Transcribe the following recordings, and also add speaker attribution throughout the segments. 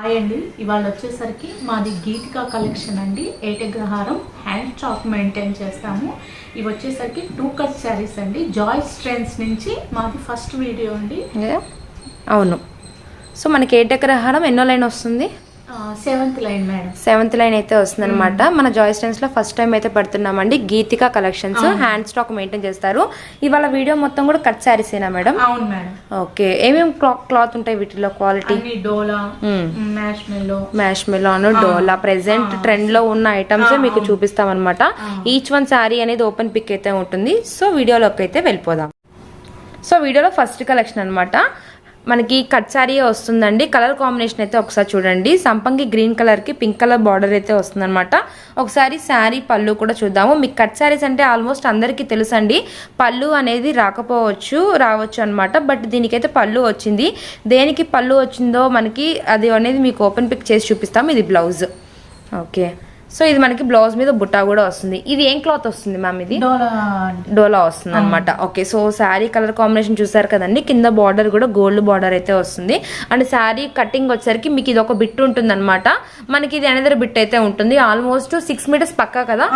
Speaker 1: Hi అండి. ఇవాళ వచ్చేసరికి మాది గీతికా కలెక్షన్ అండి. ఏటగ్రహారం హ్యాండ్ చాక్ మెయింటైన్ చేస్తాము. ఇవి వచ్చేసరికి టూ కట్ శారీస్ అండి. జాయ్ స్ట్రెండ్స్ నుంచి మాది ఫస్ట్ వీడియో అండి.
Speaker 2: అవును. సో మనకి ఏటగ్రహారం ఎన్నో లైన్ వస్తుంది?
Speaker 1: Seventh line madam
Speaker 2: seventh line అయితే వస్తుంది అనమాట మన జాయ్ స్టెన్స్లో ఫస్ట్ టైం అయితే పడుతున్నామండి. Geethika collections hand stock maintain చేస్తారు. ఇవాళ వీడియో మొత్తం కూడా కట్ శారీసేనా మేడం
Speaker 1: అవును మేడం
Speaker 2: ఓకే ఏమేమి క్లాత్ ఉంటాయి వీటిలో క్వాలిటీ
Speaker 1: డోలా మ్యాష్
Speaker 2: మ్యాష్ మెలాన్ డోలా. ప్రెసెంట్ ట్రెండ్లో ఉన్న ఐటమ్స్ మీకు చూపిస్తాం అనమాట ఈచ్ వన్ శారీ అనేది ఓపెన్ పిక్ అయితే ఉంటుంది. సో వీడియోలోకి అయితే వెళ్ళిపోదాం. సో వీడియోలో ఫస్ట్ కలెక్షన్ అన్నమాట. మనకి కట్ శారీ వస్తుందండి. కలర్ కాంబినేషన్ అయితే ఒకసారి చూడండి. సంపంగి గ్రీన్ కలర్కి పింక్ కలర్ బార్డర్ అయితే వస్తుందన్నమాట. ఒకసారి శారీ పళ్ళు కూడా చూద్దాము. మీకు కట్ శారీస్ అంటే ఆల్మోస్ట్ అందరికీ తెలుసండి. పళ్ళు అనేది రాకపోవచ్చు రావచ్చు అనమాట బట్ దీనికైతే పళ్ళు వచ్చింది. దేనికి పళ్ళు వచ్చిందో మనకి అది అనేది మీకు ఓపెన్ పిక్ చేసి చూపిస్తాం ఇది బ్లౌజ్. ఓకే. సో ఇది మనకి బ్లౌజ్ మీద బుట్టా కూడా వస్తుంది. ఇది ఏం క్లాత్ వస్తుంది మ్యామ్ ఇది?
Speaker 1: డోలా.
Speaker 2: వస్తుంది అనమాట okay so sari colour combination చూసారు కదండి కింద బార్డర్ కూడా గోల్డ్ బార్డర్ అయితే వస్తుంది. అండ్ శారీ కటింగ్ వచ్చేసరికి మీకు ఇది ఒక బిట్ ఉంటుంది అనమాట మనకి ఇది అనేది బిట్ అయితే ఉంటుంది. ఆల్మోస్ట్ సిక్స్ మీటర్స్ పక్కా కదా?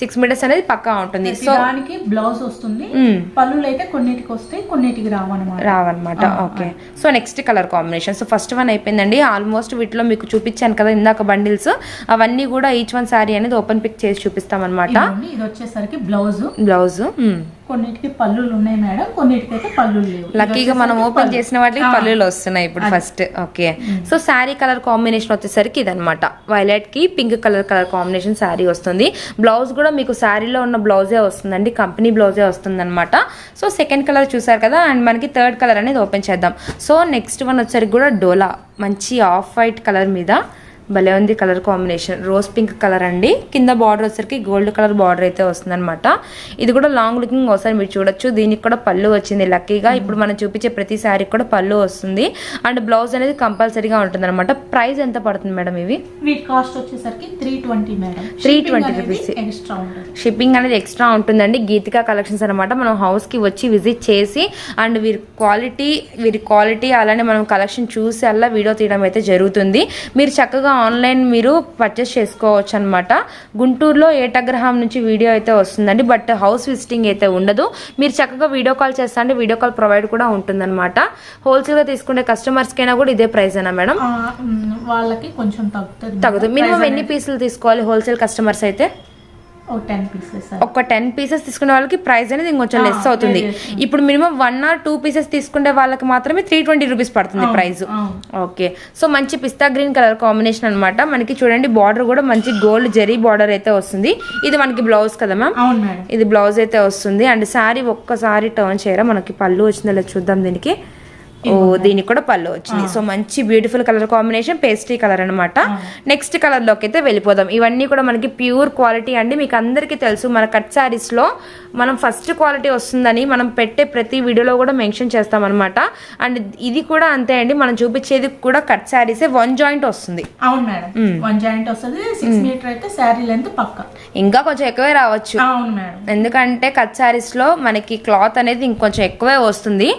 Speaker 2: సిక్స్ మీటర్స్ అనేది పక్కా ఉంటుంది. సో
Speaker 1: దానికి బ్లౌజ్ వస్తుంది.
Speaker 2: మ్మ్.
Speaker 1: పళ్ళులు అయితే కొన్నిటికి వస్తాయి కొన్నిటికి రావన్నమాట.
Speaker 2: రావన్నమాట. Okay. So next colour combination so first one అయిపోయిందండి. ఆల్మోస్ట్ వీటిలో మీకు చూపించాను కదా ఇందాక బండిల్స్ అవన్నీ కూడా ఈచ్ వన్ శారీ అనేది ఓపెన్ పిక్ చేసి చూపిస్తాం అనమాట
Speaker 1: ఇది వచ్చేసరికి బ్లౌజ్
Speaker 2: బ్లౌజ్
Speaker 1: కొన్నిటికి పళ్ళులు ఉన్నాయి మేడం కొన్నిటికి అయితే పళ్ళులు లేవు. ఇది
Speaker 2: లక్కీగా మనం ఓపెన్. చేసిన వాటికి పల్లులు వస్తున్నాయి ఇప్పుడు first okay so sari colour combination వచ్చేసరికి ఇదనమాట వైలెట్కి pink colour colour combination sari వస్తుంది. బ్లౌజ్ కూడా మీకు శారీలో ఉన్న బ్లౌజే వస్తుందండి కంపెనీ బ్లౌజే వస్తుంది అనమాట సో సెకండ్ కలర్ చూసారు కదా అండ్ మనకి థర్డ్ కలర్ అనేది ఓపెన్ చేద్దాం. సో నెక్స్ట్ వన్ వచ్చేసరికి కూడా డోలా మంచి ఆఫ్ వైట్ కలర్ మీద. భలే ఉంది colour combination. Rose pink colour అండి. కింద బార్డర్ వచ్చేసరికి గోల్డ్ కలర్ బార్డర్ అయితే వస్తుందన్నమాట. ఇది కూడా లాంగ్ లుకింగ్ ఒకసారి మీరు చూడొచ్చు. దీనికి కూడా పళ్ళు వచ్చింది లక్కీగా. ఇప్పుడు మనం చూపించే ప్రతి శారీకి కూడా పళ్ళు వస్తుంది. అండ్ బ్లౌజ్ అనేది కంపల్సరీగా ఉంటుంది అనమాట ప్రైస్ ఎంత పడుతుంది మేడం ఇవి?
Speaker 1: కాస్ట్ వచ్చేసరికి three twenty madam.
Speaker 2: 320 rupees.
Speaker 1: Extra ఉంటుంది.
Speaker 2: షిప్పింగ్ అనేది ఎక్స్ట్రా ఉంటుందండి. గీతికా కలెక్షన్స్ అనమాట మనం హౌస్కి వచ్చి విజిట్ చేసి అండ్ వీరి క్వాలిటీ వీరి క్వాలిటీ అలానే మనం కలెక్షన్ చూసి అలా వీడియో తీయడం అయితే జరుగుతుంది. మీరు చక్కగా ఆన్లైన్ మీరు పర్చేస్ చేసుకోవచ్చు అనమాట గుంటూరులో ఏటగ్రహం నుంచి వీడియో అయితే వస్తుందండి. బట్ హౌస్ విజిటింగ్ అయితే ఉండదు. మీరు చక్కగా వీడియో కాల్ చేస్తా అంటే వీడియో కాల్ ప్రొవైడ్ కూడా ఉంటుందన్నమాట. హోల్సేల్గా తీసుకునే కస్టమర్స్కైనా కూడా ఇదే ప్రైస్ అయినా మేడం?
Speaker 1: వాళ్ళకి కొంచెం తగ్గుతుంది.
Speaker 2: తగ్గుతుంది. మినిమం ఎన్ని పీసులు తీసుకోవాలి హోల్సేల్ కస్టమర్స్ అయితే?
Speaker 1: ఒక టెన్ పీసెస్
Speaker 2: తీసుకునే వాళ్ళకి ప్రైస్ అనేది ఇంకొంచెం లెస్ అవుతుంది. ఇప్పుడు minimum one or two pieces తీసుకునే వాళ్ళకి మాత్రమే త్రీ ట్వంటీ రూపీస్ పడుతుంది ప్రైస్ ఓకే సో మంచి పిస్తా గ్రీన్ కలర్ కాంబినేషన్ అన్నమాట. మనకి చూడండి బార్డర్ కూడా మంచి గోల్డ్ జెరీ బార్డర్ అయితే వస్తుంది. ఇది మనకి బ్లౌజ్ కదా మ్యామ్ ఇది బ్లౌజ్ అయితే వస్తుంది. అండ్ శారీ ఒక్కసారి టర్న్ చేయరా? మనకి పళ్ళు వచ్చిందో చూద్దాం దీనికి. ఓ దీనికి కూడా పళ్ళు వచ్చింది సో మంచి beautiful colour combination pastry colour అనమాట నెక్స్ట్ కలర్లోకి అయితే వెళ్ళిపోదాం. ఇవన్నీ కూడా మనకి ప్యూర్ క్వాలిటీ అండి. మీకు అందరికీ తెలుసు మన కట్ శారీస్లో మనం ఫస్ట్ క్వాలిటీ వస్తుందని మనం పెట్టే ప్రతి వీడియోలో కూడా మెన్షన్ చేస్తాం అనమాట అండ్ ఇది కూడా అంతే అండి. మనం చూపించేది కూడా కట్ శారీసే వన్ జాయింట్ వస్తుంది.
Speaker 1: అవును మేడం. వన్ జాయింట్ వస్తుంది సిక్స్ మీటర్ అయితే శారీ లెంత్ పక్క.
Speaker 2: ఇంకా కొంచెం ఎక్కువే రావచ్చు.
Speaker 1: అవును మేడం.
Speaker 2: ఎందుకంటే కట్ శారీస్లో మనకి క్లాత్ అనేది ఇంకొంచెం ఎక్కువే వస్తుంది.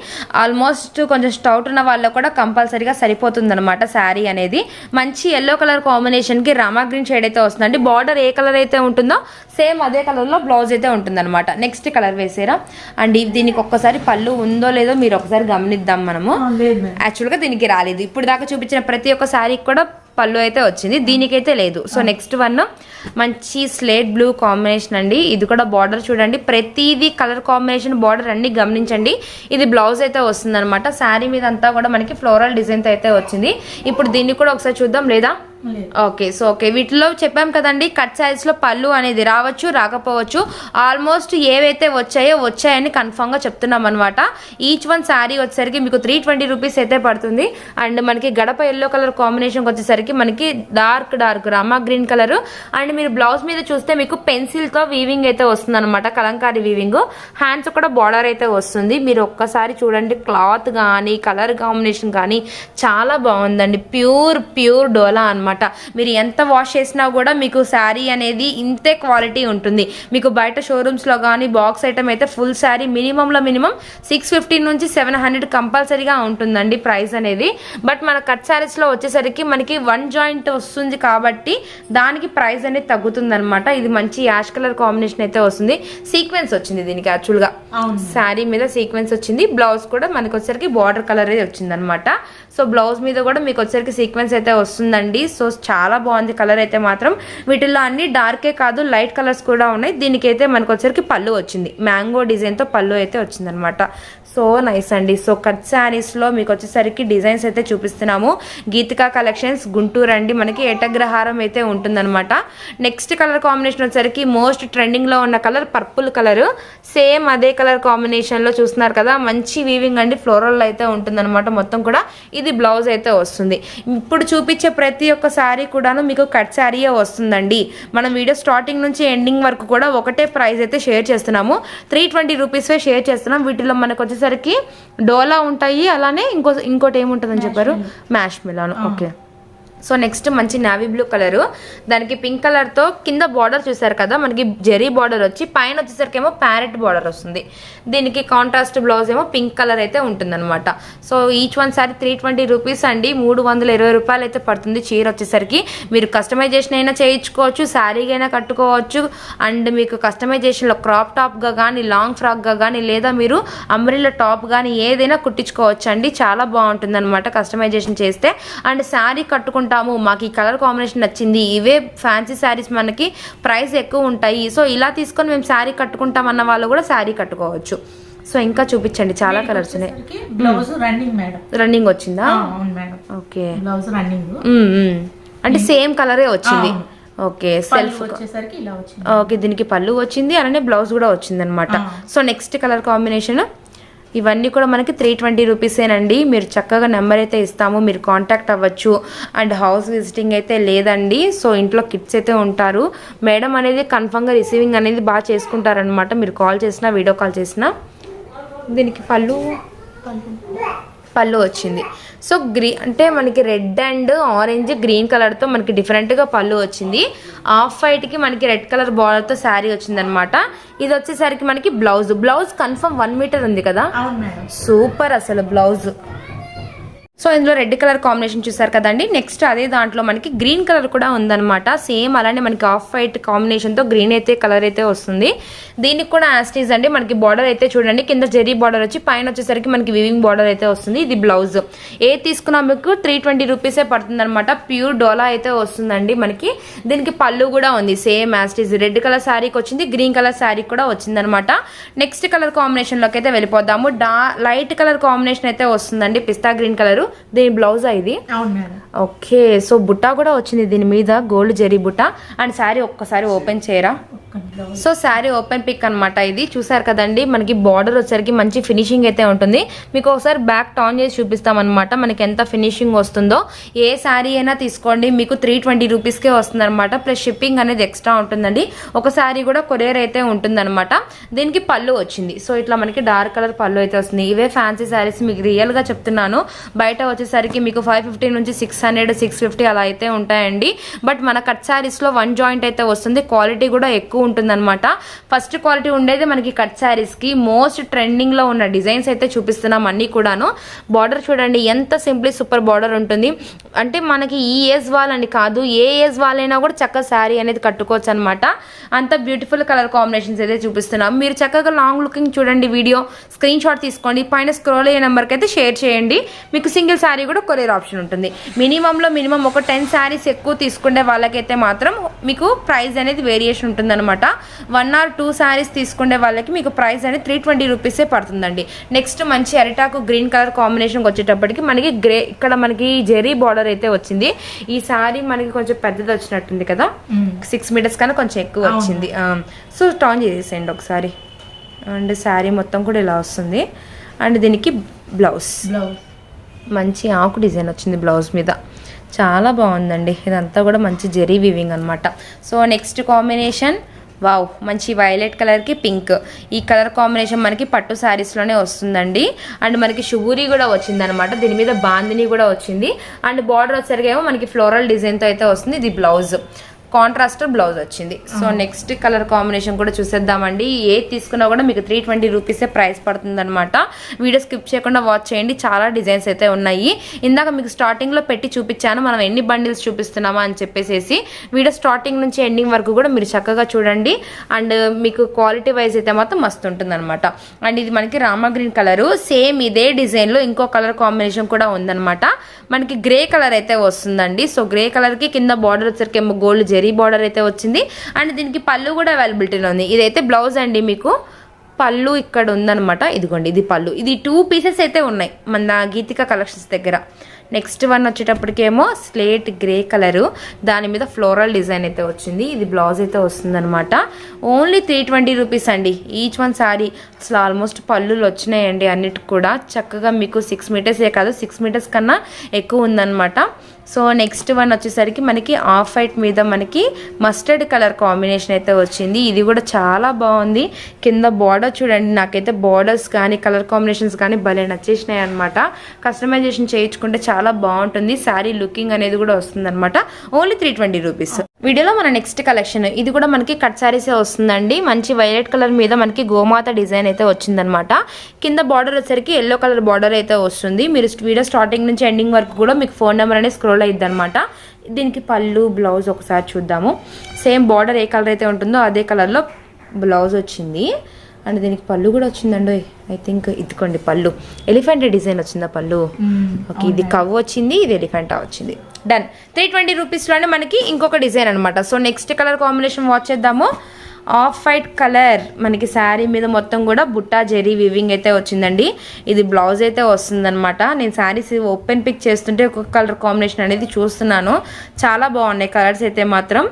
Speaker 2: ఆల్మోస్ట్ కొంచెం స్టౌట్ ఉన్న వాళ్ళకు కూడా కంపల్సరీగా సరిపోతుంది అనమాట శారీ అనేది. మంచి ఎల్లో కలర్ కాంబినేషన్కి రామా గ్రీన్ షేడ్ అయితే వస్తుందండి. బార్డర్ ఏ కలర్ అయితే ఉంటుందో సేమ్ అదే కలర్లో బ్లౌజ్ అయితే ఉంటుంది అనమాట నెక్స్ట్ కలర్ వేసారా అండ్ దీనికి ఒక్కసారి పళ్ళు ఉందో లేదో మీరు ఒకసారి గమనిద్దాం మనము. యాక్చువల్గా దీనికి రాలేదు. ఇప్పుడు దాకా చూపించిన ప్రతి ఒక్క శారీకి కూడా పళ్ళు అయితే వచ్చింది. దీనికైతే లేదు. సో నెక్స్ట్ వన్ మంచి స్లేట్ బ్లూ కాంబినేషన్ అండి. ఇది కూడా బార్డర్ చూడండి. ప్రతిదీ కలర్ కాంబినేషన్ బార్డర్ అన్ని గమనించండి. ఇది బ్లౌజ్ అయితే వస్తుంది అనమాట శారీ మీద అంతా కూడా మనకి ఫ్లోరల్ డిజైన్ అయితే వచ్చింది. ఇప్పుడు దీన్ని కూడా ఒకసారి చూద్దాం. లేదా
Speaker 1: లేదు
Speaker 2: ఓకే సో ఓకే. వీటిలో చెప్పాం కదండి కట్ సైజ్లో పళ్ళు అనేది రావచ్చు రాకపోవచ్చు. ఆల్మోస్ట్ ఏవైతే వచ్చాయో వచ్చాయని కన్ఫామ్గా చెప్తున్నాం అనమాట ఈచ్ వన్ శారీ వచ్చేసరికి మీకు త్రీ ట్వంటీ రూపీస్ అయితే పడుతుంది. అండ్ మనకి గడప ఎల్లో కలర్ కాంబినేషన్కి వచ్చేసరికి మనకి dark dark Rama green colour and మీరు బ్లౌజ్ మీద చూస్తే మీకు పెన్సిల్తో వీవింగ్ అయితే వస్తుంది అనమాట కలంకారీ వీవింగ్ హ్యాండ్స్ కూడా బార్డర్ అయితే వస్తుంది. మీరు ఒక్కసారి చూడండి క్లాత్ కానీ కలర్ కాంబినేషన్ కానీ చాలా బాగుందండి. ప్యూర్ ప్యూర్ డోలా అన్నమాట. అనమాట మీరు ఎంత వాష్ చేసినా కూడా మీకు శారీ అనేది ఇంతే క్వాలిటీ ఉంటుంది. మీకు బయట షోరూమ్స్లో కానీ బాక్స్ ఐటమ్ అయితే ఫుల్ శారీ మినిమంలో మినిమం సిక్స్ ఫిఫ్టీ నుంచి సెవెన్ హండ్రెడ్ కంపల్సరీగా ఉంటుందండి ప్రైస్ అనేది. బట్ మన కట్ శారీస్లో వచ్చేసరికి మనకి వన్ జాయింట్ వస్తుంది కాబట్టి దానికి ప్రైస్ అనేది తగ్గుతుంది అనమాట ఇది మంచి యాష్ కలర్ కాంబినేషన్ అయితే వస్తుంది. సీక్వెన్స్ వచ్చింది దీనికి యాక్చువల్గా. శారీ మీద సీక్వెన్స్ వచ్చింది. బ్లౌజ్ కూడా మనకి వచ్చరికి బార్డర్ కలర్ వచ్చింది అనమాట సో బ్లౌజ్ మీద కూడా మీకు వచ్చరికి సీక్వెన్స్ అయితే వస్తుందండి. సో చాలా బాగుంది కలర్ అయితే మాత్రం. వీటిల్లో అన్ని డార్కే కాదు లైట్ కలర్స్ కూడా ఉన్నాయి. దీనికైతే మనకు వచ్చరికి పళ్ళు వచ్చింది. మ్యాంగో డిజైన్తో పళ్ళు అయితే వచ్చిందనమాట. సో నైస్ అండి. సో కట్ శారీస్లో మీకు వచ్చేసరికి డిజైన్స్ అయితే చూపిస్తున్నాము. గీతికా కలెక్షన్స్ గుంటూరు అండి. మనకి ఏటగ్రహారం అయితే ఉంటుందన్నమాట. నెక్స్ట్ కలర్ కాంబినేషన్ వచ్చేసరికి మోస్ట్ ట్రెండింగ్లో ఉన్న కలర్ పర్పుల్ కలర్ సేమ్ అదే కలర్ కాంబినేషన్లో చూస్తున్నారు కదా మంచి వీవింగ్ అండి. ఫ్లోరల్ అయితే ఉంటుందన్నమాట మొత్తం కూడా. ఇది బ్లౌజ్ అయితే వస్తుంది. ఇప్పుడు చూపించే ప్రతి ఒక్క శారీ కూడాను మీకు కట్ శారీయే వస్తుందండి. మనం వీడియో స్టార్టింగ్ నుంచి ఎండింగ్ వరకు కూడా ఒకటే ప్రైస్ అయితే షేర్ చేస్తున్నాము. త్రీ ట్వంటీ రూపీస్వే షేర్ చేస్తున్నాం. వీటిలో మనకు వచ్చేసరికి డోలా ఉంటాయి అలానే ఇంకో ఇంకోటి ఏముంటుందని చెప్పారు? మ్యాష్ మిలాన్ ఓకే సో నెక్స్ట్ మంచి నావీ బ్లూ కలర్. దానికి పింక్ కలర్తో కింద బార్డర్ చూసారు కదా మనకి జెరీ బార్డర్ వచ్చి పైన వచ్చేసరికి ఏమో ప్యారెట్ బార్డర్ వస్తుంది. దీనికి కాంట్రాస్ట్ బ్లౌజ్ ఏమో పింక్ కలర్ అయితే ఉంటుందన్నమాట. So each one sari three twenty rupees అండి. మూడు వందల ఇరవై రూపాయలు అయితే పడుతుంది చీర వచ్చేసరికి. మీరు కస్టమైజేషన్ అయినా చేయించుకోవచ్చు శారీగా అయినా కట్టుకోవచ్చు. అండ్ మీకు కస్టమైజేషన్లో క్రాప్ టాప్గా కానీ లాంగ్ ఫ్రాక్గా కానీ లేదా మీరు అంబ్రిల్లా టాప్ కానీ ఏదైనా కుట్టించుకోవచ్చు అండి చాలా బాగుంటుంది అనమాట కస్టమైజేషన్ చేస్తే. అండ్ శారీ కట్టుకుంటే కట్టుకుంటాము మాకు ఈ కలర్ కాంబినేషన్ నచ్చింది. ఇవే ఫ్యాన్సీ శారీస్ మనకి ప్రైస్ ఎక్కువ ఉంటాయి. సో ఇలా తీసుకొని మేము శారీ కట్టుకుంటాం అన్న వాళ్ళు కూడా శారీ కట్టుకోవచ్చు. సో ఇంకా చూపించండి. చాలా కలర్స్ ఉన్నాయి.
Speaker 1: బ్లౌజ్ రన్నింగ్ మేడం
Speaker 2: రన్నింగ్ వచ్చిందా?
Speaker 1: అవును మేడం
Speaker 2: ఓకే.
Speaker 1: Blouse running.
Speaker 2: అంటే సేమ్ కలరే వచ్చింది. ఓకే సెల్ఫ్ ఓకే దీనికి పళ్ళు వచ్చింది. అలానే బ్లౌజ్ కూడా వచ్చింది అనమాట. సో నెక్స్ట్ కలర్ కాంబినేషన్ ఇవన్నీ కూడా మనకి త్రీ ట్వంటీ రూపీసేనండి. మీరు చక్కగా నెంబర్ అయితే ఇస్తాము మీరు కాంటాక్ట్ అవ్వచ్చు. అండ్ హౌస్ విజిటింగ్ అయితే లేదండి. సో ఇంట్లో కిడ్స్ అయితే ఉంటారు. మేడం అనేది కన్ఫర్మ్గా రిసీవింగ్ అనేది బాగా చేసుకుంటారనమాట మీరు కాల్ చేసినా వీడియో కాల్ చేసినా. దీనికి పళ్ళు? పళ్ళు వచ్చింది. సో గ్రీ అంటే మనకి రెడ్ అండ్ ఆరెంజ్ గ్రీన్ కలర్తో మనకి డిఫరెంట్గా పళ్ళు వచ్చింది. ఆఫ్ వైట్కి మనకి రెడ్ కలర్ బార్డర్తో శారీ వచ్చిందనమాట. ఇది వచ్చేసరికి మనకి blouse. Blouse confirm one metre ఉంది కదా? సూపర్ అసలు బ్లౌజ్. సో ఇందులో రెడ్ కలర్ కాంబినేషన్ చూసారు కదండి. నెక్స్ట్ అదే దాంట్లో మనకి గ్రీన్ కలర్ కూడా ఉందన్నమాట. సేమ్ అలానే మనకి ఆఫ్ వైట్ కాంబినేషన్తో గ్రీన్ అయితే కలర్ అయితే వస్తుంది. దీనికి కూడా యాస్టీజ్ అండి మనకి బార్డర్ అయితే చూడండి. కింద జెరీ బార్డర్ వచ్చి పైన వచ్చేసరికి మనకి వివింగ్ బార్డర్ అయితే వస్తుంది. ఇది బ్లౌజ్ ఏ తీసుకున్నా మీకు త్రీ ట్వంటీ రూపీసే పడుతుంది అనమాట ప్యూర్ డోలా అయితే వస్తుందండి మనకి. దీనికి పళ్ళు కూడా ఉంది సేమ్ యాస్టీజ్ రెడ్ కలర్ శారీకి వచ్చింది గ్రీన్ కలర్ శారీ కూడా వచ్చిందనమాట నెక్స్ట్ కలర్ కాంబినేషన్లోకి అయితే వెళ్ళిపోదాము. డా లైట్ కలర్ కాంబినేషన్ అయితే వస్తుందండి పిస్తా గ్రీన్ కలర్ దీని బ్లౌజ్ ఇది? ఓకే సో బుట్టా కూడా వచ్చింది దీని మీద గోల్డ్ జెరీ బుట్ట. అండ్ శారీ ఒక్కసారి ఓపెన్ చేయరా? సో శారీ ఓపెన్ పిక్ అన్నమాట ఇది. చూసారు కదండి మనకి బార్డర్ వచ్చరికి మంచి ఫినిషింగ్ అయితే ఉంటుంది. మీకు ఒకసారి బ్యాక్ టర్న్ చేసి చూపిస్తాం అనమాట మనకి ఎంత ఫినిషింగ్ వస్తుందో. ఏ శారీ అయినా తీసుకోండి మీకు త్రీ ట్వంటీ రూపీస్కే వస్తుందన్నమాట. ప్లస్ షిప్పింగ్ అనేది ఎక్స్ట్రా ఉంటుందండి. ఒక శారీ కూడా కొరియర్ అయితే ఉంటుందన్నమాట. దీనికి పళ్ళు వచ్చింది. సో ఇట్లా మనకి డార్క్ కలర్ పళ్ళు అయితే వస్తుంది. ఇవే ఫ్యాన్సీ శారీస్ మీకు రియల్గా చెప్తున్నాను. బయట వచ్చేసరికి మీకు ఫైవ్ ఫిఫ్టీ నుంచి సిక్స్ హండ్రెడ్ సిక్స్ ఫిఫ్టీ అలా అయితే ఉంటాయండి. బట్ మన కట్ శారీస్లో వన్ జాయింట్ అయితే వస్తుంది. క్వాలిటీ కూడా ఎక్కువ ఎక్కువ ఉంటుందన్నమాట ఫస్ట్ క్వాలిటీ ఉండేది మనకి కట్ శారీస్కి మోస్ట్ ట్రెండింగ్లో ఉన్న డిజైన్స్ అయితే చూపిస్తున్నాం అన్నీ కూడాను. బార్డర్ చూడండి ఎంత సింప్లీ సూపర్ బార్డర్ ఉంటుంది. అంటే మనకి ఈ ఏజ్ వాళ్ళని కాదు ఏ ఏజ్ వాళ్ళైనా కూడా చక్కగా శారీ అనేది కట్టుకోవచ్చు అనమాట అంత బ్యూటిఫుల్ కలర్ కాంబినేషన్స్ అయితే చూపిస్తున్నాం. మీరు చక్కగా లాంగ్ లుకింగ్ చూడండి వీడియో. స్క్రీన్ షాట్ తీసుకోండి. పైన స్క్రోల్ అయ్యే నెంబర్కి అయితే షేర్ చేయండి. మీకు సింగిల్ శారీ కూడా కొరియర్ ఆప్షన్ ఉంటుంది. మినిమంలో మినిమం ఒక టెన్ శారీస్ ఎక్కువ తీసుకునే వాళ్ళకైతే మాత్రం మీకు ప్రైస్ అనేది వేరియేషన్ ఉంటుందన్నమాట. వన్ ఆర్ టూ శారీస్ తీసుకునే వాళ్ళకి మీకు ప్రైస్ అనేది త్రీ ట్వంటీ రూపీసే పడుతుందండి. నెక్స్ట్ మంచి అరిటాకు గ్రీన్ కలర్ కాంబినేషన్కి వచ్చేటప్పటికి మనకి గ్రే ఇక్కడ మనకి జెరీ బార్డర్ అయితే వచ్చింది. ఈ శారీ మనకి కొంచెం పెద్దది వచ్చినట్టుంది కదా. సిక్స్ మీటర్స్ కన్నా కొంచెం ఎక్కువ. వచ్చింది. సో టర్న్ చేసేయండి ఒకసారి. అండ్ శారీ మొత్తం కూడా ఇలా వస్తుంది. అండ్ దీనికి బ్లౌజ్
Speaker 1: బ్లౌజ్
Speaker 2: మంచి ఆకు డిజైన్ వచ్చింది బ్లౌజ్ మీద. చాలా బాగుందండి. ఇదంతా కూడా మంచి జెరీ వివింగ్ అనమాట సో నెక్స్ట్ కాంబినేషన్ వావ్ మంచి వైలెట్ కలర్కి పింక్ ఈ కలర్ కాంబినేషన్ మనకి పట్టు శారీస్లోనే వస్తుందండి. అండ్ మనకి షుగూరి కూడా వచ్చిందనమాట దీని మీద బాందిని కూడా వచ్చింది. అండ్ బార్డర్ వచ్చేసరిగా ఏమో మనకి ఫ్లోరల్ డిజైన్తో అయితే వస్తుంది. ఇది బ్లౌజ్ కాంట్రాస్ట్ బ్లౌజ్ వచ్చింది. సో నెక్స్ట్ కలర్ కాంబినేషన్ కూడా చూసేద్దామండి. ఏ తీసుకున్నా కూడా మీకు త్రీ ట్వంటీ రూపీసే ప్రైస్ పడుతుంది అనమాట వీడియో స్కిప్ చేయకుండా వాచ్ చేయండి. చాలా డిజైన్స్ అయితే ఉన్నాయి. ఇందాక మీకు స్టార్టింగ్లో పెట్టి చూపించాను. మనం ఎన్ని బండిల్స్ చూపిస్తున్నామా అని చెప్పేసి వీడియో స్టార్టింగ్ నుంచి ఎండింగ్ వరకు కూడా మీరు చక్కగా చూడండి. అండ్ మీకు క్వాలిటీ వైజ్ అయితే మాత్రం మస్తు ఉంటుంది అనమాట అండ్ ఇది మనకి రామా గ్రీన్ కలరు. సేమ్ ఇదే డిజైన్లో ఇంకో కలర్ కాంబినేషన్ కూడా ఉందన్నమాట. మనకి గ్రే కలర్ అయితే వస్తుందండి. సో గ్రే కలర్కి కింద బార్డర్ వచ్చరికి ఏమో గోల్డ్ జెరీ బార్డర్ అయితే వచ్చింది. అండ్ దీనికి పళ్ళు కూడా అవైలబిలిటీలో ఉంది. ఇదైతే బ్లౌజ్ అండి మీకు. పళ్ళు ఇక్కడ ఉందన్నమాట. ఇదిగోండి ఇది పళ్ళు. ఇది టూ పీసెస్ అయితే ఉన్నాయి మన గీతిక కలెక్షన్స్ దగ్గర. నెక్స్ట్ వన్ వచ్చేటప్పటికేమో స్లేట్ గ్రే కలరు. దాని మీద ఫ్లోరల్ డిజైన్ అయితే వచ్చింది. ఇది బ్లౌజ్ అయితే వస్తుందనమాట ఓన్లీ త్రీ ట్వంటీ రూపీస్ అండి. ఈచ్ వన్ సారీ అసలు ఆల్మోస్ట్ పళ్ళులు వచ్చినాయండి అన్నిటికి కూడా. చక్కగా మీకు సిక్స్ మీటర్సే కాదు సిక్స్ మీటర్స్ కన్నా ఎక్కువ ఉందన్నమాట. సో నెక్స్ట్ వన్ వచ్చేసరికి మనకి ఆఫ్ వైట్ మీద మనకి మస్టర్డ్ కలర్ కాంబినేషన్ అయితే వచ్చింది. ఇది కూడా చాలా బాగుంది. కింద బార్డర్ చూడండి నాకైతే బార్డర్స్ కానీ కలర్ కాంబినేషన్స్ కానీ భలే నచ్చేసినాయి అనమాట కస్టమైజేషన్ చేయించుకుంటే చాలా బాగుంటుంది. శారీ లుకింగ్ అనేది కూడా వస్తుంది అనమాట ఓన్లీ త్రీ ట్వంటీ రూపీస్. వీడియోలో మన నెక్స్ట్ కలెక్షన్ ఇది కూడా మనకి కట్ శారీసే వస్తుందండి. మంచి వైలెట్ కలర్ మీద మనకి గోమాత డిజైన్ అయితే వచ్చిందనమాట కింద బార్డర్ వచ్చేసరికి ఎల్లో కలర్ బార్డర్ అయితే వస్తుంది. మీరు వీడియో స్టార్టింగ్ నుంచి ఎండింగ్ వరకు కూడా మీకు ఫోన్ నెంబర్ అనేది స్క్రోల్ అయ్యిద్ది అనమాట దీనికి పళ్ళు బ్లౌజ్ ఒకసారి చూద్దాము. సేమ్ బార్డర్ ఏ కలర్ అయితే ఉంటుందో అదే కలర్లో బ్లౌజ్ వచ్చింది. అండ్ దీనికి పళ్ళు కూడా వచ్చిందండి. ఐ థింక్ ఇదికోండి పళ్ళు. ఎలిఫెంట్ డిజైన్ వచ్చిందా పళ్ళు? ఓకే ఇది కవ్ వచ్చింది ఇది ఎలిఫెంటా వచ్చింది. డన్ త్రీ ట్వంటీ రూపీస్లోనే మనకి ఇంకొక డిజైన్ అనమాట so next colour combination watch చేద్దాము. ఆఫ్ వైట్ కలర్ మనకి శారీ మీద మొత్తం కూడా బుట్టా జెరీ వివింగ్ అయితే వచ్చిందండి. ఇది బ్లౌజ్ అయితే వస్తుందనమాట నేను శారీస్ ఓపెన్ పిక్ చేస్తుంటే ఒక్కొక్క కలర్ కాంబినేషన్ అనేది చూస్తున్నాను. చాలా బాగున్నాయి కలర్స్ అయితే మాత్రం.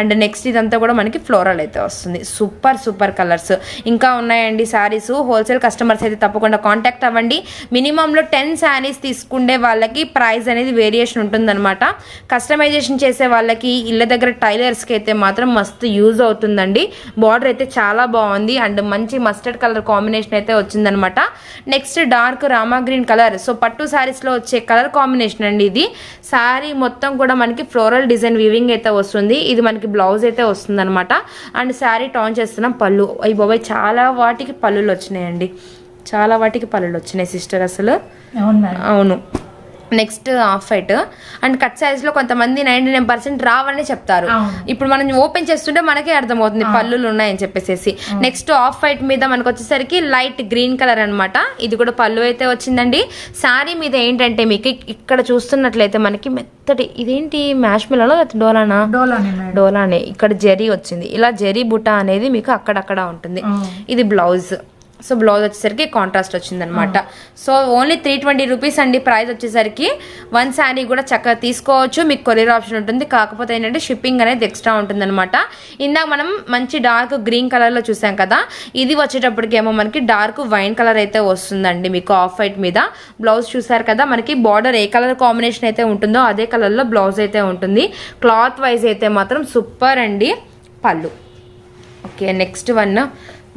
Speaker 2: అండ్ నెక్స్ట్ ఇదంతా కూడా మనకి ఫ్లోరల్ అయితే వస్తుంది. Super super colours. ఇంకా ఉన్నాయండి శారీస్. హోల్సేల్ కస్టమర్స్ అయితే తప్పకుండా కాంటాక్ట్ అవ్వండి. మినిమంలో టెన్ శారీస్ తీసుకుండే వాళ్ళకి ప్రైస్ అనేది వేరియేషన్ ఉంటుందన్నమాట. కస్టమైజేషన్ చేసే వాళ్ళకి ఇళ్ళ దగ్గర టైలర్స్కి అయితే మాత్రం మస్తు యూజ్ అవుతుందండి. బార్డర్ అయితే చాలా బాగుంది అండ్ మంచి మస్టర్డ్ కలర్ కాంబినేషన్ అయితే వచ్చిందనమాట. Next dark Rama green colour. So పట్టు శారీస్లో వచ్చే కలర్ కాంబినేషన్ అండి ఇది. శారీ మొత్తం కూడా మనకి ఫ్లోరల్ డిజైన్ వీవింగ్ అయితే వస్తుంది. ఇది మనకి బ్లౌజ్ అయితే వస్తుంది అనమాట అండ్ శారీ టర్న్ చేస్తున్నాం పళ్ళు. అయ్యి బాబాయ్ చాలా వాటికి పళ్ళులు వచ్చినాయండి. చాలా వాటికి పళ్ళులు వచ్చినాయి సిస్టర్ అసలు.
Speaker 1: అవును.
Speaker 2: Next off white and cut సారీస్లో కొంతమంది నైన్టీ నైన్ పర్సెంట్ రావని చెప్తారు. ఇప్పుడు మనం ఓపెన్ చేస్తుంటే మనకే అర్థమవుతుంది పళ్ళులు ఉన్నాయని చెప్పేసి నెక్స్ట్ ఆఫ్ వైట్ మీద మనకు వచ్చేసరికి లైట్ గ్రీన్ కలర్ అన్నమాట. ఇది కూడా పళ్ళు అయితే వచ్చిందండి. శారీ మీద ఏంటంటే మీకు ఇక్కడ చూస్తున్నట్లయితే మనకి మెత్తటి ఇదేంటి మ్యాష్ మిలలో డోలానా?
Speaker 1: డోలానే
Speaker 2: ఇక్కడ జరీ వచ్చింది. ఇలా జరీ బుట్ట అనేది మీకు అక్కడక్కడ ఉంటుంది. ఇది బ్లౌజ్. సో బ్లౌజ్ వచ్చేసరికి కాంట్రాస్ట్ వచ్చిందనమాట so only three twenty rupees అండి ప్రైస్ వచ్చేసరికి. వన్ శారీ కూడా చక్కగా తీసుకోవచ్చు మీకు కొరియర్ ఆప్షన్ ఉంటుంది. కాకపోతే ఏంటంటే షిప్పింగ్ అనేది ఎక్స్ట్రా ఉంటుందన్నమాట. ఇందాక మనం మంచి డార్క్ గ్రీన్ కలర్లో చూసాం కదా ఇది వచ్చేటప్పటికి ఏమో మనకి డార్క్ వైన్ కలర్ అయితే వస్తుందండి మీకు ఆఫ్ వైట్ మీద. బ్లౌజ్ చూసారు కదా మనకి బార్డర్ ఏ కలర్ కాంబినేషన్ అయితే ఉంటుందో అదే కలర్లో బ్లౌజ్ అయితే ఉంటుంది. క్లాత్ వైజ్ అయితే మాత్రం సూపర్ అండి పళ్ళు. Okay next one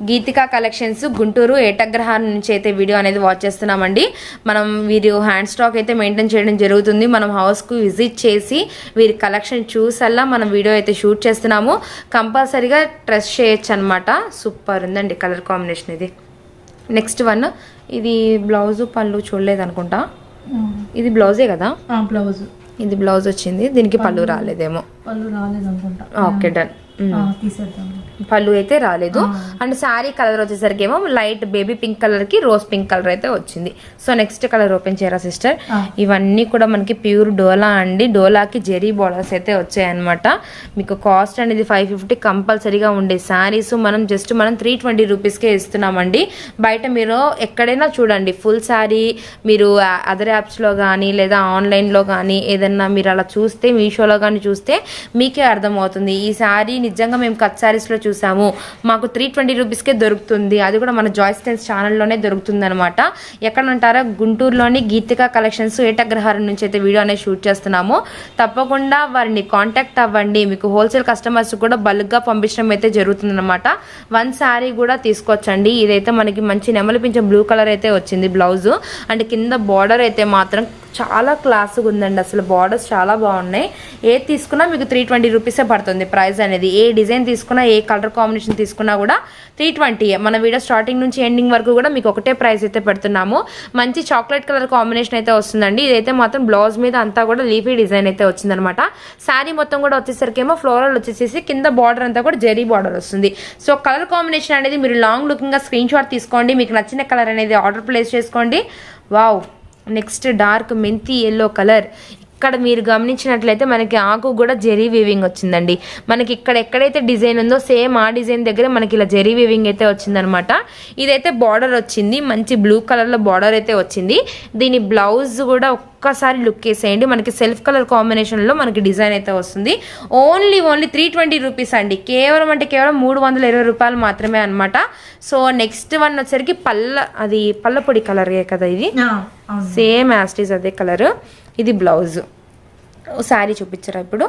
Speaker 2: Geethika collections Guntur Etagraharam నుంచి అయితే వీడియో అనేది వాచ్ చేస్తున్నామండి. మనం వీరి హ్యాండ్ స్టాక్ అయితే మెయింటైన్ చేయడం జరుగుతుంది. మనం హౌస్కు విజిట్ చేసి వీరి కలెక్షన్ చూసల్లా మనం వీడియో అయితే షూట్ చేస్తున్నాము. కంపల్సరీగా ట్రెస్ చేయొచ్చు అనమాట సూపర్ ఉందండి కలర్ కాంబినేషన్ ఇది. నెక్స్ట్ వన్ ఇది బ్లౌజు పళ్ళు చూడలేదు అనుకుంటా. ఇది బ్లౌజే కదా?
Speaker 1: బ్లౌజ్.
Speaker 2: ఇది బ్లౌజ్ వచ్చింది. దీనికి పళ్ళు రాలేదేమో.
Speaker 1: పళ్ళు రాలేదు అనుకుంటా.
Speaker 2: ఓకే డన్
Speaker 1: తీసేద్దాం.
Speaker 2: పళ్ళు అయితే రాలేదు. అండ్ శారీ కలర్ వచ్చేసరికి ఏమో లైట్ బేబీ పింక్ కలర్కి రోజ్ పింక్ కలర్ అయితే వచ్చింది. సో నెక్స్ట్ కలర్ ఓపెన్ చేయరా సిస్టర్. ఇవన్నీ కూడా మనకి ప్యూర్ డోలా అండి. డోలాకి జెరీ బోర్డర్స్ అయితే వచ్చాయన్నమాట. మీకు కాస్ట్ అనేది ఫైవ్ ఫిఫ్టీ కంపల్సరీగా ఉండే శారీస్. మనం జస్ట్ మనం త్రీ ట్వంటీ రూపీస్కే ఇస్తున్నామండి. బయట మీరు ఎక్కడైనా చూడండి ఫుల్ శారీ మీరు అదర్ యాప్స్లో కానీ లేదా ఆన్లైన్లో కానీ ఏదన్నా మీరు అలా చూస్తే మీషోలో కానీ చూస్తే మీకే అర్థమవుతుంది. ఈ శారీ నిజంగా మేము కట్ శారీస్లో చూసాము. మాకు త్రీ ట్వంటీ రూపీస్కే దొరుకుతుంది. అది కూడా మన జాయ్ స్టెన్స్ ఛానల్లోనే దొరుకుతుంది అనమాట ఎక్కడంటారా గుంటూరులోని గీతిక కలెక్షన్స్ ఏటగ్రహారం నుంచి అయితే వీడియో అనేది షూట్ చేస్తున్నాము. తప్పకుండా వారిని కాంటాక్ట్ అవ్వండి. మీకు హోల్సేల్ కస్టమర్స్ కూడా బల్క్గా పంపించడం అయితే జరుగుతుందన్నమాట. వన్ శారీ కూడా తీసుకోవచ్చండి. ఇదైతే మనకి మంచి నెమలిపించే బ్లూ కలర్ అయితే వచ్చింది బ్లౌజ్ అండ్ కింద బార్డర్ అయితే మాత్రం చాలా క్లాస్గా ఉందండి. అసలు బార్డర్స్ చాలా బాగున్నాయి. ఏది తీసుకున్నా మీకు త్రీ ట్వంటీ రూపీసే పడుతుంది. ప్రైస్ అనేది ఏ డిజైన్ తీసుకున్నా ఏ కలర్ కాంబినేషన్ తీసుకున్నా కూడా త్రీ ట్వంటీ మన వీడియో స్టార్టింగ్ నుంచి ఎండింగ్ వరకు కూడా మీకు ఒకటే ప్రైస్ అయితే పెడుతున్నాము. మంచి చాక్లెట్ కలర్ కాంబినేషన్ అయితే వస్తుందండి. ఇదైతే మాత్రం బ్లౌజ్ మీద అంతా కూడా లీఫీ డిజైన్ అయితే వచ్చిందనమాట శారీ మొత్తం కూడా వచ్చేసరికి ఏమో ఫ్లోరల్ వచ్చేసేసి కింద బార్డర్ అంతా కూడా జెరీ బార్డర్ వస్తుంది. సో కలర్ కాంబినేషన్ అనేది మీరు లాంగ్ లుకింగ్గా స్క్రీన్ షాట్ తీసుకోండి. మీకు నచ్చిన కలర్ అనేది ఆర్డర్ ప్లేస్ చేసుకోండి. వావ్! నెక్స్ట్ డార్క్ మెంతి ఎల్లో కలర్. ఇక్కడ మీరు గమనించినట్లయితే మనకి ఆకు కూడా జెరీ వీవింగ్ వచ్చిందండి. మనకి ఇక్కడ ఎక్కడైతే డిజైన్ ఉందో సేమ్ ఆ డిజైన్ దగ్గర మనకి ఇలా జెరీ వీవింగ్ అయితే వచ్చిందనమాట ఇదైతే బార్డర్ వచ్చింది. మంచి బ్లూ కలర్లో బార్డర్ అయితే వచ్చింది. దీని బ్లౌజ్ కూడా ఒక్కసారి లుక్ వేసేయండి. మనకి సెల్ఫ్ కలర్ కాంబినేషన్లో మనకి డిజైన్ అయితే వస్తుంది. Only only three twenty rupees అండి. కేవలం అంటే కేవలం మూడు వందల ఇరవై రూపాయలు మాత్రమే అనమాట సో నెక్స్ట్ వన్ వచ్చరికి పల్ల అది పల్లపొడి కలరే కదా ఇది? సేమ్ యాస్టీస్ అదే కలర్. ఇది బ్లౌజ్. శారీ చూపించరా ఇప్పుడు?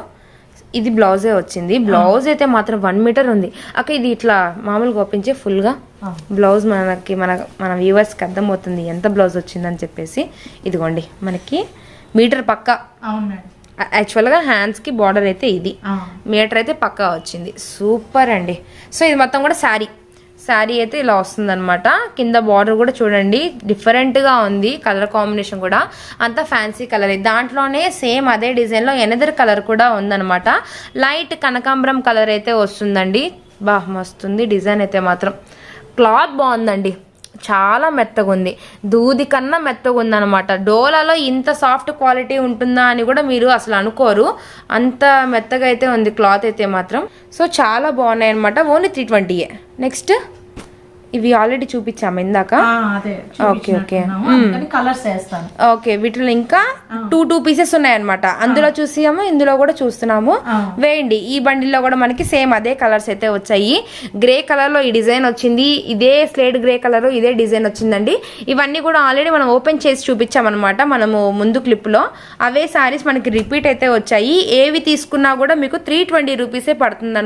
Speaker 2: ఇది బ్లౌజే వచ్చింది. బ్లౌజ్ అయితే మాత్రం వన్ మీటర్ ఉంది. అక్క ఇది ఇట్లా మామూలుగా ఓపించి ఫుల్గా. బ్లౌజ్ మనకి మన మన వ్యూవర్స్కి అర్థమవుతుంది ఎంత బ్లౌజ్ వచ్చిందని చెప్పేసి. ఇదిగోండి మనకి మీటర్ పక్క. యాక్చువల్గా హ్యాండ్స్కి బార్డర్ అయితే ఇది. మీటర్ అయితే పక్కా వచ్చింది. సూపర్ అండి. సో ఇది మొత్తం కూడా శారీ. శారీ అయితే ఇలా వస్తుందన్నమాట. కింద బార్డర్ కూడా చూడండి డిఫరెంట్గా ఉంది కలర్ కాంబినేషన్ కూడా. అంత ఫ్యాన్సీ కలర్ దాంట్లోనే సేమ్ అదే డిజైన్లో ఎనదర్ కలర్ కూడా ఉందన్నమాట. లైట్ కనకాంబరం కలర్ అయితే వస్తుందండి. బా మస్తుంది డిజైన్ అయితే మాత్రం. క్లాత్ బాగుందండి. చాలా మెత్తగా ఉంది. దూది కన్నా మెత్తగా ఉందనమాట డోలాలో ఇంత సాఫ్ట్ క్వాలిటీ ఉంటుందా అని కూడా మీరు అసలు అనుకోరు. అంత మెత్తగా అయితే ఉంది క్లాత్ అయితే మాత్రం. సో చాలా బాగున్నాయి అనమాట ఓన్లీ త్రీ ట్వంటీయే నెక్స్ట్ ఇవి ఆల్రెడీ చూపించాము ఇందాక. Okay, okay.
Speaker 1: కలర్స్ వేస్తాను.
Speaker 2: ఓకే వీటిలో ఇంకా టూ టూ పీసెస్ ఉన్నాయన్నమాట. అందులో చూసాము ఇందులో కూడా చూస్తున్నాము. వేయండి ఈ బండిల్లో కూడా మనకి సేమ్ అదే కలర్స్ అయితే వచ్చాయి. గ్రే కలర్లో ఈ డిజైన్ వచ్చింది ఇదే స్లేట్ గ్రే కలర్ ఇదే డిజైన్ వచ్చిందండి. ఇవన్నీ కూడా ఆల్రెడీ మనం ఓపెన్ చేసి చూపించామన్నమాట మనము ముందు క్లిప్లో అవే సారీస్ మనకి రిపీట్ అయితే వచ్చాయి. ఏవి తీసుకున్నా కూడా మీకు త్రీ ట్వంటీ రూపీసే పడుతుంది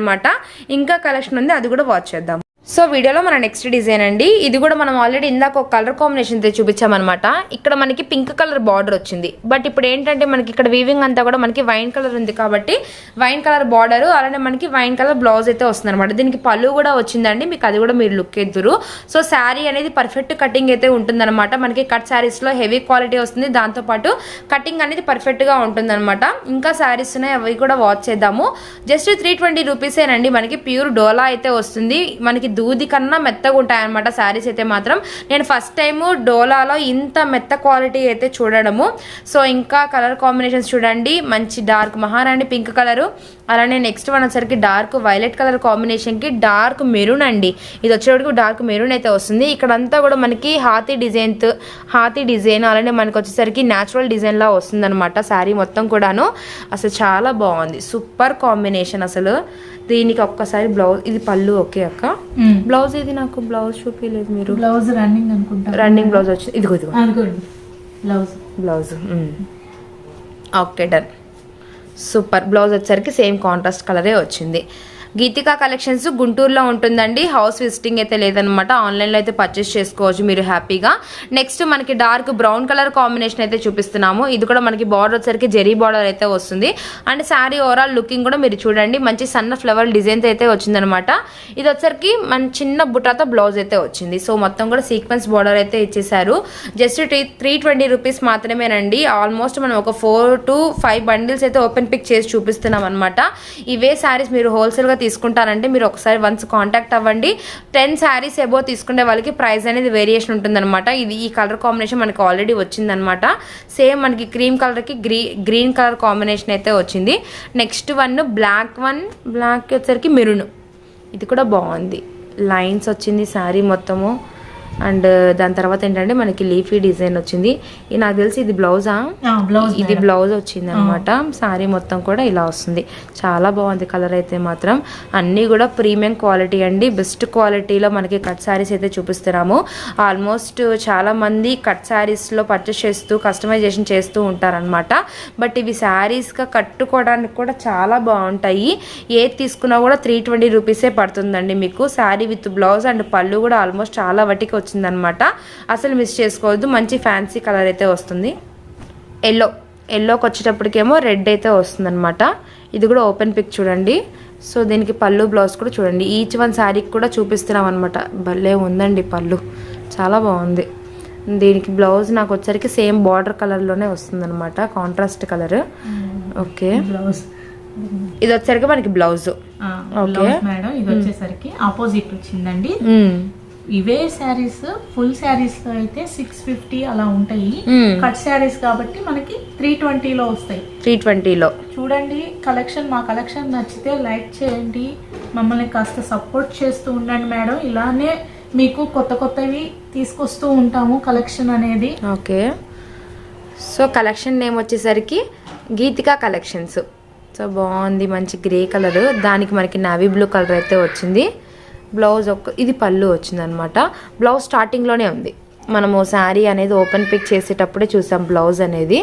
Speaker 2: ఇంకా కలెక్షన్ ఉంది అది కూడా వాచ్ చేద్దాం. సో వీడియోలో మన నెక్స్ట్ డిజైన్ అండి. ఇది కూడా మనం ఆల్రెడీ ఇందాక ఒక కలర్ కాంబినేషన్ అయితే చూపించామన్నమాట. ఇక్కడ మనకి పింక్ కలర్ బార్డర్ వచ్చింది. బట్ ఇప్పుడు ఏంటంటే మనకి ఇక్కడ వీవింగ్ అంతా కూడా మనకి వైన్ కలర్ ఉంది కాబట్టి వైన్ కలర్ బార్డర్ అలానే మనకి వైన్ కలర్ బ్లౌజ్ అయితే వస్తుంది అనమాట దీనికి పళ్ళు కూడా వచ్చిందండి. మీకు అది కూడా మీరు లుక్ ఎద్దురు సో శారీ అనేది పర్ఫెక్ట్ కటింగ్ అయితే ఉంటుందన్నమాట. మనకి కట్ శారీస్లో హెవీ క్వాలిటీ వస్తుంది. దాంతోపాటు కటింగ్ అనేది పర్ఫెక్ట్గా ఉంటుందన్నమాట. ఇంకా శారీస్ ఉన్నాయి అవి కూడా వాచ్ చేద్దాము. జస్ట్ త్రీ ట్వంటీ రూపీసేనండి మనకి ప్యూర్ డోలా అయితే వస్తుంది. మనకి దూది కన్నా మెత్తగా ఉంటాయి అనమాట శారీస్ అయితే మాత్రం. నేను ఫస్ట్ టైం డోలాలో ఇంత మెత్త క్వాలిటీ అయితే చూడడము. సో ఇంకా కలర్ కాంబినేషన్స్ చూడండి. మంచి డార్క్ మహారాణి పింక్ కలరు. అలానే నెక్స్ట్ వన్ వచ్చరికి డార్క్ వైలెట్ కలర్ కాంబినేషన్కి డార్క్ మెరూన్ అండి. ఇది వచ్చేటికి డార్క్ మెరూన్ అయితే వస్తుంది. ఇక్కడంతా కూడా మనకి హాతీ డిజైన్ హాతీ డిజైన్ అలానే మనకు వచ్చేసరికి న్యాచురల్ డిజైన్ లా వస్తుంది అనమాట శారీ మొత్తం కూడాను. అసలు చాలా బాగుంది. సూపర్ కాంబినేషన్ అసలు. దీనికి ఒక్కసారి బ్లౌజ్ ఇది పళ్ళు ఓకే అక్క. బ్లౌజ్ ఇది నాకు? బ్లౌజ్ చూపించలేదు మీరు.
Speaker 1: బ్లౌజ్ రన్నింగ్ అనుకుంటా.
Speaker 2: రన్నింగ్ బ్లౌజ్ వచ్చింది ఇదిగో ఇదిగో.
Speaker 1: Blouse.
Speaker 2: Blouse okay done. Super. Blouse వచ్చేసరికి సేమ్ కాంట్రాస్ట్ కలరే వచ్చింది. గీతికా కలెక్షన్స్ గుంటూరులో ఉంటుందండి. హౌస్ విజిటింగ్ అయితే లేదనమాట ఆన్లైన్లో అయితే పర్చేస్ చేసుకోవచ్చు మీరు హ్యాపీగా. నెక్స్ట్ మనకి డార్క్ బ్రౌన్ కలర్ కాంబినేషన్ అయితే చూపిస్తున్నాము. ఇది కూడా మనకి బార్డర్ వచ్చరికి జెరీ బార్డర్ అయితే వస్తుంది. అండ్ శారీ ఓవరాల్ లుకింగ్ కూడా మీరు చూడండి. మంచి సన్న ఫ్లవర్ డిజైన్ అయితే వచ్చిందనమాట ఇది వచ్చరికి మన చిన్న బుట్టాతో బ్లౌజ్ అయితే వచ్చింది. సో మొత్తం కూడా సీక్వెన్స్ బార్డర్ అయితే ఇచ్చేసారు జస్ట్ త్రీ ట్వంటీ రూపీస్ మాత్రమేనండి. ఆల్మోస్ట్ మనం ఒక ఫోర్ టు ఫైవ్ బండిల్స్ అయితే ఓపెన్ పిక్ చేసి చూపిస్తున్నాం అనమాట ఇవే శారీస్ మీరు హోల్సేల్గా తీసుకుంటారంటే మీరు ఒకసారి వన్స్ కాంటాక్ట్ అవ్వండి. టెన్ శారీస్ ఎబో తీసుకునే వాళ్ళకి ప్రైస్ అనేది వేరియేషన్ ఉంటుందన్నమాట. ఇది ఈ కలర్ కాంబినేషన్ మనకి ఆల్రెడీ వచ్చిందనమాట సేమ్ మనకి క్రీమ్ కలర్కి గ్రీ గ్రీన్ కలర్ కాంబినేషన్ అయితే వచ్చింది. Next one black one black వచ్చేసరికి మెరూన్ ఇది కూడా బాగుంది. లైన్స్ వచ్చింది శారీ మొత్తము. అండ్ దాని తర్వాత ఏంటంటే మనకి లీఫీ డిజైన్ వచ్చింది. నాకు తెలిసి ఇది బ్లౌజా?
Speaker 1: బ్లౌజ్
Speaker 2: ఇది బ్లౌజ్ వచ్చింది అనమాట సారీ మొత్తం కూడా ఇలా వస్తుంది. చాలా బాగుంది కలర్ అయితే మాత్రం. అన్నీ కూడా ప్రీమియం క్వాలిటీ అండి. బెస్ట్ క్వాలిటీలో మనకి కట్ శారీస్ అయితే చూపిస్తున్నాము. ఆల్మోస్ట్ చాలా మంది కట్ శారీస్లో పర్చేస్ చేస్తూ కస్టమైజేషన్ చేస్తూ ఉంటారనమాట. బట్ ఇవి శారీస్గా కట్టుకోవడానికి కూడా చాలా బాగుంటాయి. ఏది తీసుకున్నా కూడా త్రీ ట్వంటీ రూపీసే పడుతుందండి మీకు. శారీ విత్ బ్లౌజ్ అండ్ పళ్ళు కూడా ఆల్మోస్ట్ చాలా వాటికి వచ్చిందనమాట. అసలు మిస్ చేసుకోవద్దు మంచి ఫ్యాన్సీ కలర్ అయితే వస్తుంది. ఎల్లో ఎల్లోకి వచ్చేటప్పటికేమో రెడ్ అయితే వస్తుందన్నమాట ఇది కూడా ఓపెన్ పిక్ చూడండి. సో దీనికి పళ్ళు బ్లౌజ్ కూడా చూడండి. ఈచ్ వన్ శారీకి కూడా చూపిస్తున్నాం అనమాట భలే ఉందండి పళ్ళు. చాలా బాగుంది. దీనికి బ్లౌజ్ నాకు వచ్చరికి సేమ్ బార్డర్ కలర్లోనే వస్తుందన్నమాట కాంట్రాస్ట్ కలర్ ఓకే
Speaker 1: బ్లౌజ్
Speaker 2: ఇది వచ్చరికి మనకి బ్లౌజ్
Speaker 1: బ్లౌజ్ మేడం. ఇది వచ్చేసరికి ఆపోజిట్ వచ్చిందండి. ఇవే శారీస్ ఫుల్ శారీస్లో అయితే సిక్స్ ఫిఫ్టీ అలా ఉంటాయి. కట్ శారీస్ కాబట్టి మనకి త్రీ ట్వంటీలో వస్తాయి.
Speaker 2: త్రీ ట్వంటీలో
Speaker 1: చూడండి కలెక్షన్ మా కలెక్షన్ నచ్చితే లైక్ చేయండి. మమ్మల్ని కాస్త సపోర్ట్ చేస్తూ ఉండండి మేడం. ఇలానే మీకు కొత్త కొత్తవి తీసుకొస్తూ ఉంటాము కలెక్షన్ అనేది.
Speaker 2: ఓకే. సో కలెక్షన్ నేమ్ వచ్చేసరికి గీతికా కలెక్షన్స్ సో బాగుంది మంచి గ్రే కలర్ దానికి మనకి నావీ బ్లూ కలర్ అయితే వచ్చింది. బ్లౌజ్ ఒక ఇది పళ్ళు వచ్చిందనమాట. బ్లౌజ్ స్టార్టింగ్లోనే ఉంది. మనము శారీ అనేది ఓపెన్ పిక్ చేసేటప్పుడే చూసాం బ్లౌజ్ అనేది.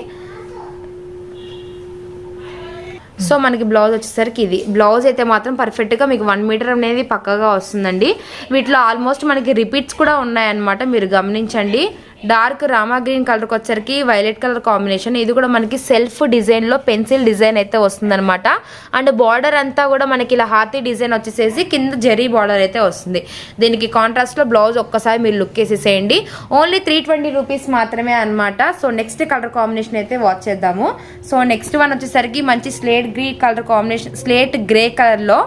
Speaker 2: సో మనకి బ్లౌజ్ వచ్చేసరికి ఇది. బ్లౌజ్ అయితే మాత్రం పర్ఫెక్ట్గా మీకు వన్ మీటర్ అనేది పక్కగా వస్తుందండి. వీటిలో ఆల్మోస్ట్ మనకి రిపీట్స్ కూడా ఉన్నాయన్నమాట. మీరు గమనించండి. డార్క్ రామా గ్రీన్ కలర్కి వచ్చరికి వైలెట్ కలర్ కాంబినేషన్. ఇది కూడా మనకి సెల్ఫ్ డిజైన్లో పెన్సిల్ డిజైన్ అయితే వస్తుందన్నమాట. అండ్ బార్డర్ అంతా కూడా మనకి ఇలా హాతీ డిజైన్ వచ్చేసేసి కింద జరీ బార్డర్ అయితే వస్తుంది. దీనికి కాంట్రాస్ట్లో బ్లౌజ్ ఒక్కసారి మీరు లుక్ వేసేసేయండి ఓన్లీ త్రీ ట్వంటీ రూపీస్ మాత్రమే అనమాట సో నెక్స్ట్ కలర్ కాంబినేషన్ అయితే వాచ్ చేద్దాము. సో నెక్స్ట్ వన్ వచ్చేసరికి మంచి slate grey colour combination slate grey కలర్లో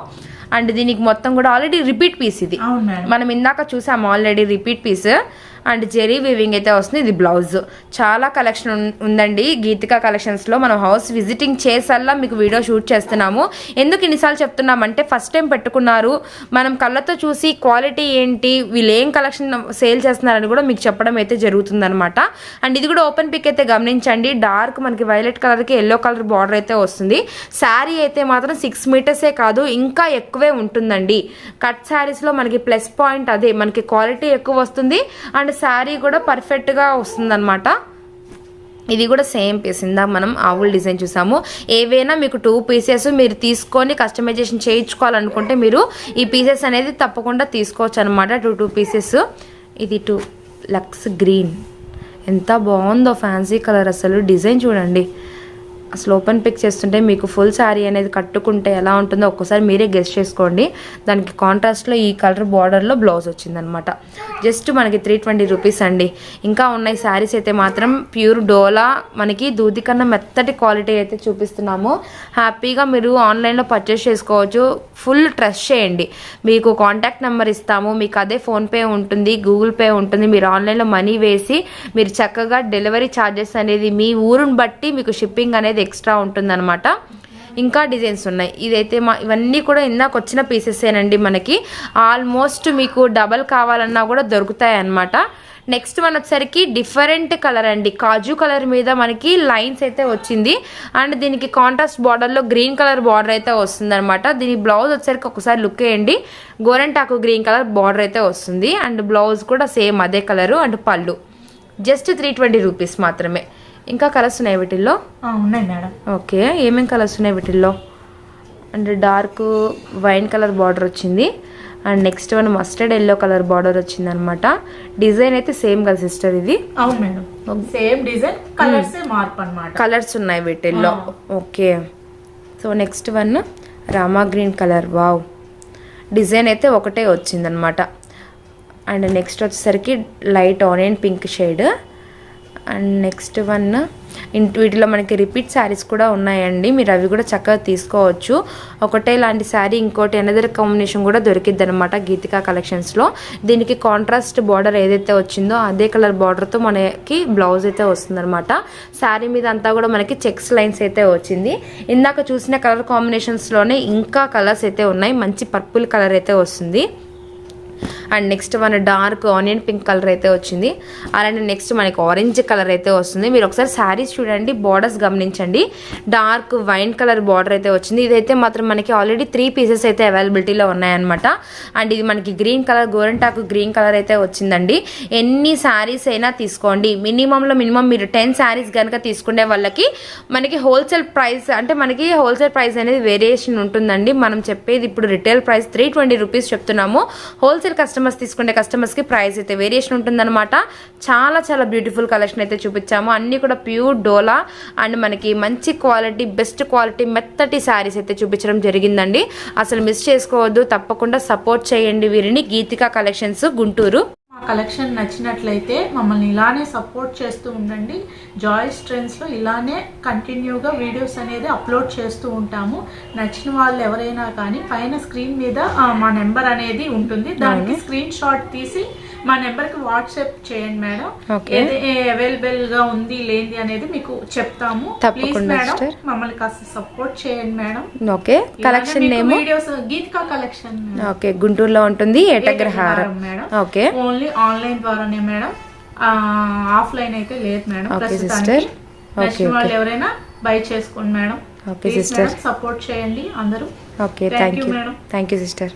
Speaker 2: అండ్ దీనికి మొత్తం కూడా ఆల్రెడీ రిపీట్ పీస్ ఇది. మనం ఇందాక చూసాము already repeat piece and zari weaving అయితే వస్తుంది. ఇది బ్లౌజ్. చాలా కలెక్షన్ ఉందండి. గీతికా కలెక్షన్స్లో మనం హౌస్ విజిటింగ్ చేసల్లా మీకు వీడియో షూట్ చేస్తున్నాము. ఎందుకు ఇన్నిసార్లు చెప్తున్నామంటే ఫస్ట్ టైం పెట్టుకున్నారు. మనం కళ్ళతో చూసి క్వాలిటీ ఏంటి వీళ్ళు ఏం కలెక్షన్ సేల్ చేస్తున్నారని కూడా మీకు చెప్పడం అయితే జరుగుతుందనమాట అండ్ ఇది కూడా ఓపెన్ పిక్ అయితే గమనించండి. డార్క్ మనకి వైలెట్ కలర్కి ఎల్లో కలర్ బార్డర్ అయితే వస్తుంది. శారీ అయితే మాత్రం సిక్స్ మీటర్సే కాదు ఇంకా ఎక్కువే ఉంటుందండి. కట్ శారీస్లో మనకి ప్లస్ పాయింట్ అదే మనకి క్వాలిటీ ఎక్కువ వస్తుంది. అండ్ శారీ కూడా పర్ఫెక్ట్గా వస్తుందన్నమాట. ఇది కూడా సేమ్ పీస్ ఇందాక మనం ఆవుల డిజైన్ చూసాము. ఏవైనా మీకు టూ పీసెస్ మీరు తీసుకొని కస్టమైజేషన్ చేయించుకోవాలనుకుంటే మీరు ఈ పీసెస్ అనేది తప్పకుండా తీసుకోవచ్చు అనమాట టూ టూ పీసెస్ ఇది టూ లక్స్ గ్రీన్ ఎంత బాగుందో ఫ్యాన్సీ కలర్ అసలు. డిజైన్ చూడండి. అసలు ఓపెన్ పిక్ చేస్తుంటే మీకు ఫుల్ శారీ అనేది కట్టుకుంటే ఎలా ఉంటుందో ఒక్కసారి మీరే గెస్ట్ చేసుకోండి. దానికి కాంట్రాస్ట్లో ఈ కలర్ బార్డర్లో బ్లౌజ్ వచ్చిందనమాట జస్ట్ మనకి త్రీ ట్వంటీ రూపీస్ అండి. ఇంకా ఉన్నాయి శారీస్ అయితే మాత్రం ప్యూర్ డోలా మనకి దూది కన్నా మెత్తటి క్వాలిటీ అయితే చూపిస్తున్నాము. హ్యాపీగా మీరు ఆన్లైన్లో పర్చేస్ చేసుకోవచ్చు. ఫుల్ ట్రస్ట్ చేయండి. మీకు కాంటాక్ట్ నెంబర్ ఇస్తాము. మీకు అదే ఫోన్పే ఉంటుంది గూగుల్ పే ఉంటుంది. మీరు ఆన్లైన్లో మనీ వేసి మీరు చక్కగా డెలివరీ ఛార్జెస్ అనేది మీ ఊరుని బట్టి మీకు షిప్పింగ్ అనేది ఎక్స్ట్రా ఉంటుందన్నమాట. ఇంకా డిజైన్స్ ఉన్నాయి. ఇదైతే మా ఇవన్నీ కూడా ఇందాక వచ్చిన పీసెసేనండి మనకి. ఆల్మోస్ట్ మీకు డబల్ కావాలన్నా కూడా దొరుకుతాయి అన్నమాట నెక్స్ట్ వన్ వచ్చేసరికి డిఫరెంట్ కలర్ అండి. కాజు కలర్ మీద మనకి లైన్స్ అయితే వచ్చింది. అండ్ దీనికి కాంట్రాస్ట్ బార్డర్లో గ్రీన్ కలర్ బార్డర్ అయితే వస్తుంది అనమాట దీని బ్లౌజ్ వచ్చేసరికి ఒకసారి లుక్ వేయండి. గోరెంటాకు గ్రీన్ కలర్ బార్డర్ అయితే వస్తుంది. అండ్ బ్లౌజ్ కూడా సేమ్ అదే కలరు అండ్ పళ్ళు. జస్ట్ త్రీ ట్వంటీ రూపీస్ మాత్రమే. ఇంకా కలర్స్ ఉన్నాయి వీటిల్లో?
Speaker 1: ఉన్నాయి మేడం.
Speaker 2: ఓకే ఏమేం కలర్స్ ఉన్నాయి వీటిల్లో? And dark wine colour border వచ్చింది. And next one mustard yellow colour border వచ్చింది అనమాట డిజైన్ అయితే సేమ్ కదా సిస్టర్ ఇది?
Speaker 1: అవును మేడం. సేమ్ డిజైన్ కలర్స్ మార్పు
Speaker 2: కలర్స్ ఉన్నాయి వీటిల్లో. Okay. So next one Rama green colour. Wow. Design అయితే ఒకటే వచ్చిందనమాట. అండ్ నెక్స్ట్ వచ్చేసరికి light onion pink shade. And next one ఇంటి వీటిలో మనకి రిపీట్ శారీస్ కూడా ఉన్నాయండి. మీరు అవి కూడా చక్కగా తీసుకోవచ్చు. ఒకటే లాంటి శారీ ఇంకోటి అనదర్ కాంబినేషన్ కూడా దొరికిద్ది అనమాట గీతికా కలెక్షన్స్లో. దీనికి కాంట్రాస్ట్ బార్డర్ ఏదైతే వచ్చిందో అదే కలర్ బార్డర్తో మనకి బ్లౌజ్ అయితే వస్తుందన్నమాట. శారీ మీద అంతా కూడా మనకి చెక్స్ లైన్స్ అయితే వచ్చింది. ఇందాక చూసిన కలర్ కాంబినేషన్స్లోనే ఇంకా కలర్స్ అయితే ఉన్నాయి. మంచి పర్పుల్ కలర్ అయితే వస్తుంది. And next one dark onion pink colour అయితే వచ్చింది. అలానే నెక్స్ట్ మనకి ఆరెంజ్ కలర్ అయితే వస్తుంది. మీరు ఒకసారి శారీస్ చూడండి బార్డర్స్ గమనించండి. డార్క్ వైన్ కలర్ బార్డర్ అయితే వచ్చింది. ఇదైతే మాత్రం మనకి ఆల్రెడీ త్రీ పీసెస్ అయితే అవైలబిలిటీలో ఉన్నాయన్నమాట. అండ్ ఇది మనకి గ్రీన్ కలర్ గోరంటాకు గ్రీన్ కలర్ అయితే వచ్చిందండి. ఎన్ని శారీస్ అయినా తీసుకోండి. మినిమంలో మినిమం మీరు టెన్ శారీస్ కనుక తీసుకునే వాళ్ళకి మనకి హోల్సేల్ ప్రైస్ అంటే మనకి హోల్సేల్ ప్రైస్ అనేది వేరియేషన్ ఉంటుందండి. మనం చెప్పేది ఇప్పుడు retail price three twenty rupees చెప్తున్నాము. హోల్సేల్ కస్టమర్ కస్టమర్స్ తీసుకునే కస్టమర్స్కి ప్రైస్ అయితే వేరియేషన్ ఉంటుందన్నమాట. చాలా చాలా బ్యూటిఫుల్ కలెక్షన్ అయితే చూపించాము. అన్నీ కూడా ప్యూర్ డోలా అండ్ మనకి మంచి క్వాలిటీ బెస్ట్ క్వాలిటీ మెత్తటి శారీస్ అయితే చూపించడం జరిగిందండి. అసలు మిస్ చేసుకోవద్దు తప్పకుండా సపోర్ట్ చేయండి వీరిని. గీతికా కలెక్షన్స్ గుంటూరు.
Speaker 1: కలెక్షన్ నచ్చినట్లయితే మమ్మల్ని ఇలానే సపోర్ట్ చేస్తూ ఉండండి. జాయిస్ ట్రెండ్స్లో ఇలానే కంటిన్యూగా వీడియోస్ అనేది అప్లోడ్ చేస్తూ ఉంటాము. నచ్చిన వాళ్ళు ఎవరైనా కానీ పైన స్క్రీన్ మీద మా నెంబర్ అనేది ఉంటుంది. దానికి స్క్రీన్ షాట్ తీసి మా నెంబర్కి వాట్సాప్ చేయండి మేడం. ఏది అవైలబుల్గా ఉంది లేనిది అనేది మీకు చెప్తాము. ప్లీజ్
Speaker 2: తప్పకుండా
Speaker 1: మేడం. మమ్మల్ని కాస్త సపోర్ట్ చేయండి madam.
Speaker 2: Okay. Collection name?
Speaker 1: Videos Geethika collection
Speaker 2: okay. గుంటూరులో ఉంటుంది Etagraharam.
Speaker 1: Madam.
Speaker 2: Okay.
Speaker 1: Only online ద్వారానే మేడం. ఆఫ్లైన్ అయితే లేదు మేడం. ప్రస్తుతానికి నచ్చిన
Speaker 2: okay.
Speaker 1: వాళ్ళు ఎవరైనా బై చేసుకోండి మేడం.
Speaker 2: Okay, sister.
Speaker 1: సపోర్ట్ చేయండి అందరూ.
Speaker 2: Okay thank you.
Speaker 1: madam.
Speaker 2: Thank you sister.